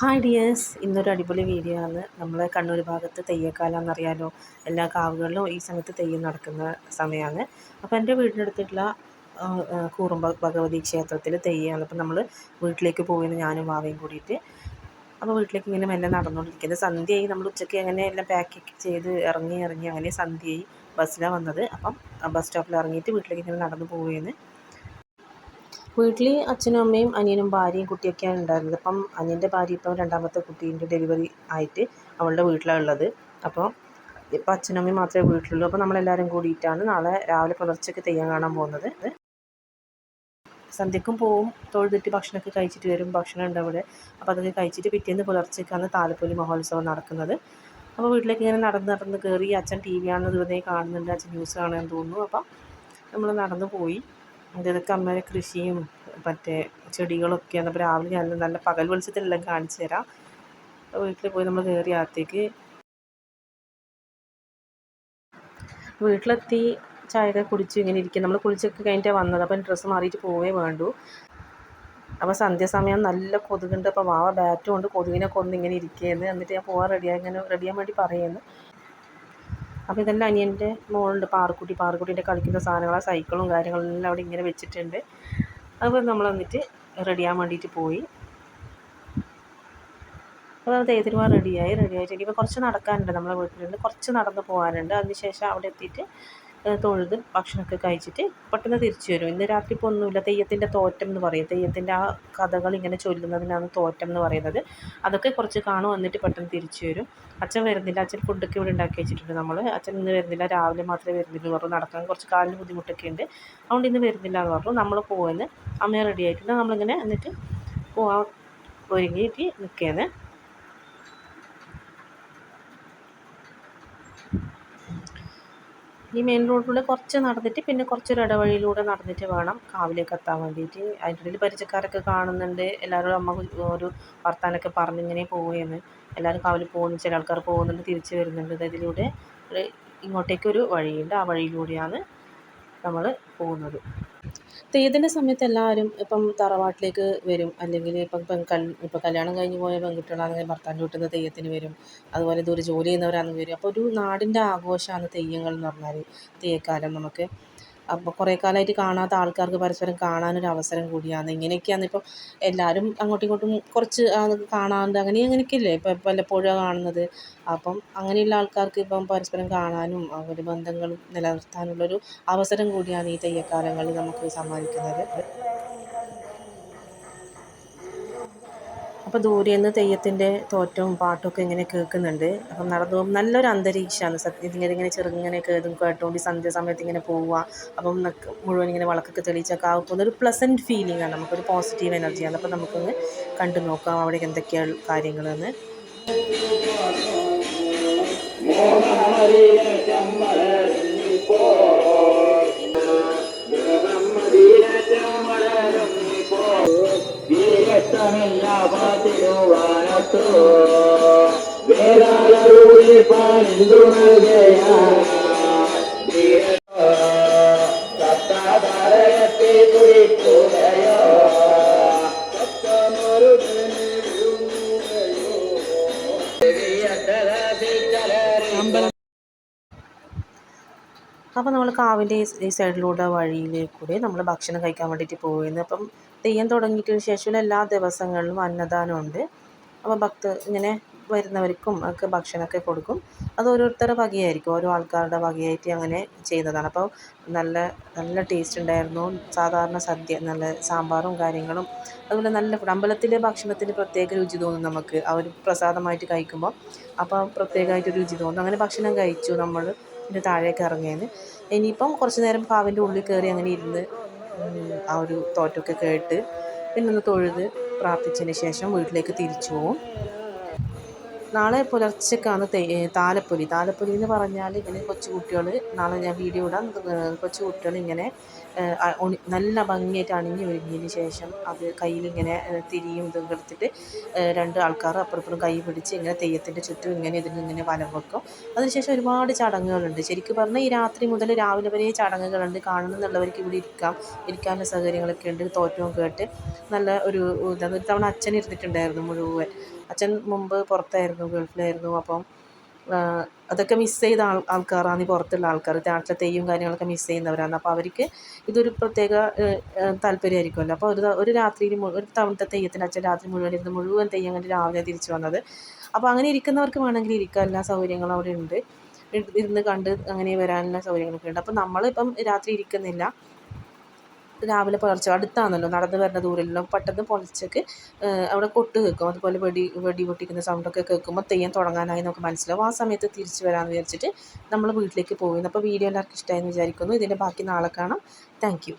Hi dears ഇന്നൊരു അടിപൊളി video ആണ്. നമ്മൾ കണ്ണൂർ ഭാഗത്ത് തെയ്യക്കാലം എന്നറിയാലോ എല്ലാ കാവുകളിലും ഈ സമയത്ത് തെയ്യം നടക്കുന്ന സമയമാണ് അപ്പോൾ എന്റെ വീടിനടുത്തുള്ള കൂറുമ്പ ഭഗവതി ക്ഷേത്രത്തിൽ തെയ്യമാണ് അപ്പോൾ നമ്മൾ വീട്ടിലേക്ക് പോയിരുന്നു ഞാനും വാവയും കൂടിയിട്ട്. അപ്പോൾ വീട്ടിലേക്ക് ഇങ്ങനെ മെല്ലെ നടന്നുകൊണ്ടിരിക്കുന്നത് സന്ധ്യയായി നമ്മൾ ഉച്ചയ്ക്ക് അങ്ങനെ എല്ലാം പാക്ക് ചെയ്ത് ഇറങ്ങി ഇറങ്ങി അങ്ങനെ സന്ധ്യയായി ബസ്സിലാണ് വന്നത്. അപ്പം ബസ് സ്റ്റോപ്പിൽ ഇറങ്ങിയിട്ട് വീട്ടിലേക്ക് ഇങ്ങനെ നടന്നു പോവുകയാണ്. വീട്ടിൽ അച്ഛനും അമ്മയും അനിയനും ഭാര്യയും കുട്ടിയൊക്കെയാണ് ഉണ്ടായിരുന്നത്. അപ്പം അനിയന്റെ ഭാര്യ ഇപ്പം രണ്ടാമത്തെ കുട്ടീന്റെ ഡെലിവറി ആയിട്ട് അവളുടെ വീട്ടിലാണ് ഉള്ളത്. അപ്പോൾ ഇപ്പം അച്ഛനും അമ്മയും മാത്രമേ വീട്ടിലുള്ളൂ. അപ്പോൾ നമ്മളെല്ലാവരും കൂടിയിട്ടാണ് നാളെ രാവിലെ പുലർച്ചയ്ക്ക് തെയ്യം കാണാൻ പോകുന്നത്. സന്ധ്യക്കും പോവും തൊഴുതിട്ട് ഭക്ഷണമൊക്കെ കഴിച്ചിട്ട് വരും. ഭക്ഷണം ഉണ്ട് അവിടെ. അപ്പോൾ അതൊക്കെ കഴിച്ചിട്ട് പിറ്റേന്ന് പുലർച്ചയ്ക്കാണ് താലപ്പൊലി മഹോത്സവം നടക്കുന്നത്. അപ്പോൾ വീട്ടിലേക്ക് ഇങ്ങനെ നടന്ന് നടന്ന് കയറി അച്ഛൻ ടി വി ആണെന്ന് വെറുതെ കാണുന്നുണ്ട്. അച്ഛൻ ന്യൂസ് കാണാൻ തോന്നുന്നു. അപ്പം നമ്മൾ നടന്നു പോയി. ഇതൊക്കെ അമ്മ കൃഷിയും മറ്റേ ചെടികളൊക്കെയാണ് അപ്പോൾ രാവിലെ ഞാൻ നല്ല പകൽ വെളിച്ചത്തിലെല്ലാം കാണിച്ചു തരാം. വീട്ടിൽ പോയി നമ്മൾ കയറി അകത്തേക്ക് വീട്ടിലെത്തി ചായയൊക്കെ കുടിച്ചു ഇങ്ങനെ ഇരിക്കും നമ്മൾ കുളിച്ചൊക്കെ കഴിഞ്ഞിട്ടാണ് വന്നത്. അപ്പം ഡ്രസ്സ് മാറിയിട്ട് പോവേ വേണ്ടു. അപ്പോൾ സന്ധ്യാസമയം നല്ല കൊതുകുണ്ട്. അപ്പോൾ വാവ ബാറ്റും കൊണ്ട് കൊതുകിനെ കൊന്ന് ഇങ്ങനെ ഇരിക്കുകയെന്ന് എന്നിട്ട് ഞാൻ പോകാൻ റെഡിയായി ഇങ്ങനെ റെഡിയാൻ വേണ്ടി പറയുന്നു. അപ്പോൾ ഇതെല്ലാം അനിയന്റെ മോളുണ്ട് പാറക്കുട്ടി. പാറക്കുട്ടീന്റെ കളിക്കുന്ന സാധനങ്ങൾ സൈക്കിളും കാര്യങ്ങളും എല്ലാം അവിടെ ഇങ്ങനെ വെച്ചിട്ടുണ്ട്. അപ്പോൾ നമ്മൾ വന്നിട്ട് റെഡിയാൻ വേണ്ടിയിട്ട് പോയി. അപ്പോൾ അത് ഏതിരുവാ റെഡിയായി റെഡിയായിട്ട് ഇനിയിപ്പോൾ കുറച്ച് നടക്കാനുണ്ട് നമ്മളെ വീട്ടിലുണ്ട്. കുറച്ച് നടന്ന് പോകാനുണ്ട് അതിനുശേഷം അവിടെ എത്തിയിട്ട് തൊഴുത് ഭക്ഷണമൊക്കെ കഴിച്ചിട്ട് പെട്ടെന്ന് തിരിച്ചു വരും. ഇന്ന് രാത്രി ഇപ്പോൾ ഒന്നുമില്ല. തെയ്യത്തിന്റെ തോറ്റം എന്ന് പറയും. തെയ്യത്തിന്റെ ആ കഥകൾ ഇങ്ങനെ ചൊല്ലുന്നതിനാണ് തോറ്റം എന്ന് പറയുന്നത്. അതൊക്കെ കുറച്ച് കാണും. വന്നിട്ട് പെട്ടെന്ന് തിരിച്ചു വരും. അച്ഛൻ വരുന്നില്ല. അച്ഛൻ ഫുഡൊക്കെ ഇവിടെ ഉണ്ടാക്കി വെച്ചിട്ടുണ്ട് നമ്മൾ അച്ഛൻ ഇന്ന് വരുന്നില്ല. രാവിലെ മാത്രമേ വരുന്നുള്ളൂ പറഞ്ഞു. നടക്കാൻ കുറച്ച് കാലിന് ബുദ്ധിമുട്ടൊക്കെ ഉണ്ട്. അതുകൊണ്ട് ഇന്ന് വരുന്നില്ല എന്ന് പറഞ്ഞു. നമ്മൾ പോകുന്നത് അമ്മ റെഡി ആയിട്ടുണ്ട്. നമ്മളിങ്ങനെ എന്നിട്ട് പോവാൻ ഒരുങ്ങിയിട്ട് നിൽക്കുകയാണ് ഈ മെയിൻ റോഡിലൂടെ കുറച്ച് നടന്നിട്ട് പിന്നെ കുറച്ചൊരു ഇടവഴിയിലൂടെ നടന്നിട്ട് വേണം കാവിലേക്ക് എത്താൻ വേണ്ടിയിട്ട് അതിന്റെ ഇടയിൽ പരിചയക്കാരൊക്കെ കാണുന്നുണ്ട്. എല്ലാവരും അമ്മ ഒരു വർത്താനൊക്കെ പറഞ്ഞിങ്ങനെ പോവുകയാണ്. എല്ലാവരും കാവിൽ പോകുന്നു. ചില ആൾക്കാർ പോകുന്നുണ്ട് തിരിച്ച് വരുന്നുണ്ട്. ഇതിലൂടെ ഒരു ഇങ്ങോട്ടേക്കൊരു വഴിയുണ്ട്. ആ വഴിയിലൂടെയാണ് നമ്മൾ പോകുന്നത്. തെയ്യത്തിന്റെ സമയത്ത് എല്ലാവരും ഇപ്പം തറവാട്ടിലേക്ക് വരും? അല്ലെങ്കിൽ ഇപ്പം പെൺ ഇപ്പം കല്യാണം കഴിഞ്ഞ് പോയ പെൺകുട്ടികളാണെങ്കിൽ ഭർത്താവിന്റെ വീട്ടിൽ നിന്ന് തെയ്യത്തിന് വരും. അതുപോലെ ദൂരെ ജോലി ചെയ്യുന്നവരാണെങ്കിൽ വരും. അപ്പോൾ ഒരു നാടിന്റെ ആഘോഷമാണ് തെയ്യങ്ങൾ എന്ന് പറഞ്ഞാൽ തെയ്യക്കാലം നമുക്ക്. അപ്പോൾ കുറേ കാലമായിട്ട് കാണാത്ത ആൾക്കാർക്ക് പരസ്പരം കാണാനൊരു അവസരം കൂടിയാണ്. ഇങ്ങനെയൊക്കെയാണ് ഇപ്പോൾ എല്ലാവരും അങ്ങോട്ടും ഇങ്ങോട്ടും കുറച്ച് കാണാണ്ട് അങ്ങനെ അങ്ങനെയൊക്കെയല്ലേ ഇപ്പം വല്ലപ്പോഴും കാണുന്നത്. അപ്പം അങ്ങനെയുള്ള ആൾക്കാർക്ക് ഇപ്പം പരസ്പരം കാണാനും അവരുടെ ബന്ധങ്ങൾ നിലനിർത്താനുള്ളൊരു അവസരം കൂടിയാണ് ഈ തെയ്യക്കാലങ്ങളിൽ നമുക്ക് സമ്മാനിക്കുന്നത്. അപ്പോൾ ദൂരെ നിന്ന് തെയ്യത്തിന്റെ തോറ്റവും പാട്ടൊക്കെ ഇങ്ങനെ കേൾക്കുന്നുണ്ട്. അപ്പം നടന്നു പോകുമ്പോൾ നല്ലൊരു അന്തരീക്ഷമാണ്. സത്യം ഇതിങ്ങനെ ഇങ്ങനെ ചെറുങ്ങനെ കേതും കേട്ടുകൊണ്ട് സന്ധ്യ സമയത്ത് ഇങ്ങനെ പോവുക. അപ്പം മുഴുവൻ ഇങ്ങനെ വിളക്കൊക്കെ തെളിയിച്ചൊക്കെ ആകുമ്പോൾ ഒരു പ്ലസന്റ് ഫീലിംഗ് ആണ്. നമുക്കൊരു പോസിറ്റീവ് എനർജിയാണ് അപ്പോൾ നമുക്കൊന്ന് കണ്ടു നോക്കാം അവിടെ എന്തൊക്കെയാണ് കാര്യങ്ങളെന്ന്. അപ്പോൾ നമ്മൾ കാവിന്റെ ഈ സൈഡിലൂടെ വഴിയിൽ കൂടെ നമ്മൾ ഭക്ഷണം കഴിക്കാൻ വേണ്ടിയിട്ട് പോയിരുന്നു അപ്പം തെയ്യം തുടങ്ങിയിട്ടതിന് ശേഷമുള്ള എല്ലാ ദിവസങ്ങളിലും അന്നദാനമുണ്ട്. അപ്പോൾ ഭക്തർ ഇങ്ങനെ വരുന്നവർക്കും ഒക്കെ ഭക്ഷണമൊക്കെ കൊടുക്കും. അത് ഓരോരുത്തരുടെ വകയായിരിക്കും. ഓരോ ആൾക്കാരുടെ വകയായിട്ട് അങ്ങനെ ചെയ്യുന്നതാണ്. അപ്പോൾ നല്ല നല്ല ടേസ്റ്റ് ഉണ്ടായിരുന്നു. സാധാരണ സദ്യ നല്ല സാമ്പാറും കാര്യങ്ങളും അതുപോലെ നല്ല അമ്പലത്തിലെ ഭക്ഷണത്തിന് പ്രത്യേക രുചി തോന്നും നമുക്ക്. ആ ഒരു പ്രസാദമായിട്ട് കഴിക്കുമ്പോൾ അപ്പോൾ പ്രത്യേകമായിട്ട് രുചി തോന്നും. അങ്ങനെ ഭക്ഷണം കഴിച്ചു നമ്മൾ ഇതിന്റെ താഴേക്ക് ഇറങ്ങിയത് ഇനിയിപ്പം കുറച്ച് നേരം പാവിന്റെ ഉള്ളിൽ കയറി അങ്ങനെ ഇരുന്ന് ആ ഒരു തോറ്റൊക്കെ കേട്ട് പിന്നെ ഒന്ന് തൊഴുത് പ്രാർത്ഥിച്ചതിന് ശേഷം വീട്ടിലേക്ക് തിരിച്ചു പോകും നാളെ പുലർച്ചക്കാണ് താലപ്പൊലി. താലപ്പൊലി എന്ന് പറഞ്ഞാൽ ഇങ്ങനെ കൊച്ചു കുട്ടികൾ നാളെ ഞാൻ വീഡിയോ ഇടാം. കൊച്ചു കുട്ടികൾ ഇങ്ങനെ നല്ല ഭംഗിയായിട്ട് അണിഞ്ഞു ഒരുങ്ങിയതിന് ശേഷം അത് കയ്യിലിങ്ങനെ തിരിയും ഇതും എടുത്തിട്ട് രണ്ട് ആൾക്കാർ അപ്പുറപ്പുറം കൈ പിടിച്ച് ഇങ്ങനെ തെയ്യത്തിന്റെ ചുറ്റും ഇങ്ങനെ ഇതിങ്ങനെ വലം വെക്കും. അതിനുശേഷം ഒരുപാട് ചടങ്ങുകളുണ്ട്. ശരിക്കും പറഞ്ഞാൽ ഈ രാത്രി മുതൽ രാവിലെ വരെ ചടങ്ങുകളുണ്ട്. കാണണമെന്നുള്ളവർക്ക് ഇവിടെ ഇരിക്കാം. ഇരിക്കാനുള്ള സൗകര്യങ്ങളൊക്കെ ഉണ്ട്. തോറ്റവും കേട്ട് നല്ല ഒരു ഇതാണ് ഒരു തവണ അച്ഛൻ ഇരുന്നിട്ടുണ്ടായിരുന്നു മുഴുവൻ. അച്ഛൻ മുമ്പ് പുറത്തായിരുന്നു. ഗൾഫിലായിരുന്നു. അപ്പം അതൊക്കെ മിസ് ചെയ്ത ആൾ ആൾക്കാരാണ് ഈ പുറത്തുള്ള ആൾക്കാർ. നാട്ടിലെ തെയ്യും കാര്യങ്ങളൊക്കെ മിസ് ചെയ്യുന്നവരാണ്. അപ്പോൾ അവർക്ക് ഇതൊരു പ്രത്യേക താല്പര്യമായിരിക്കുമല്ലോ. അപ്പോൾ ഒരു ഒരു രാത്രിയിൽ ഒരു തവണത്തെ തെയ്യത്തിന് അച്ഛൻ രാത്രി മുഴുവൻ ഇരുന്ന് മുഴുവൻ തെയ്യം കണ്ട് രാവിലെ തിരിച്ചു വന്നത്. അപ്പോൾ അങ്ങനെ ഇരിക്കുന്നവർക്ക് വേണമെങ്കിൽ ഇരിക്കാം. എല്ലാ സൗകര്യങ്ങളും അവിടെ ഉണ്ട്. ഇരുന്ന് കണ്ട് അങ്ങനെ വരാനുള്ള സൗകര്യങ്ങളൊക്കെ ഉണ്ട്. അപ്പോൾ നമ്മളിപ്പം രാത്രി ഇരിക്കുന്നില്ല. രാവിലെ പുലർച്ചെ അടുത്താണല്ലോ നടന്ന് വരുന്ന ദൂരമല്ലോ പെട്ടെന്ന് പുലർച്ചയ്ക്ക് അവിടെ കൊട്ട് കേൾക്കും. അതുപോലെ വെടി വെടി പൊട്ടിക്കുന്ന സൗണ്ടൊക്കെ കേൾക്കുമ്പോൾ തെയ്യം തുടങ്ങാനായി നമുക്ക് മനസ്സിലാവും. ആ സമയത്ത് തിരിച്ചു വരാമെന്ന് വിചാരിച്ചിട്ട് നമ്മൾ വീട്ടിലേക്ക് പോകുന്നു അപ്പോൾ വീഡിയോ എല്ലാവർക്കും ഇഷ്ടമായെന്ന് വിചാരിക്കുന്നു. ഇതിന്റെ ബാക്കി നാളെ കാണാം. താങ്ക്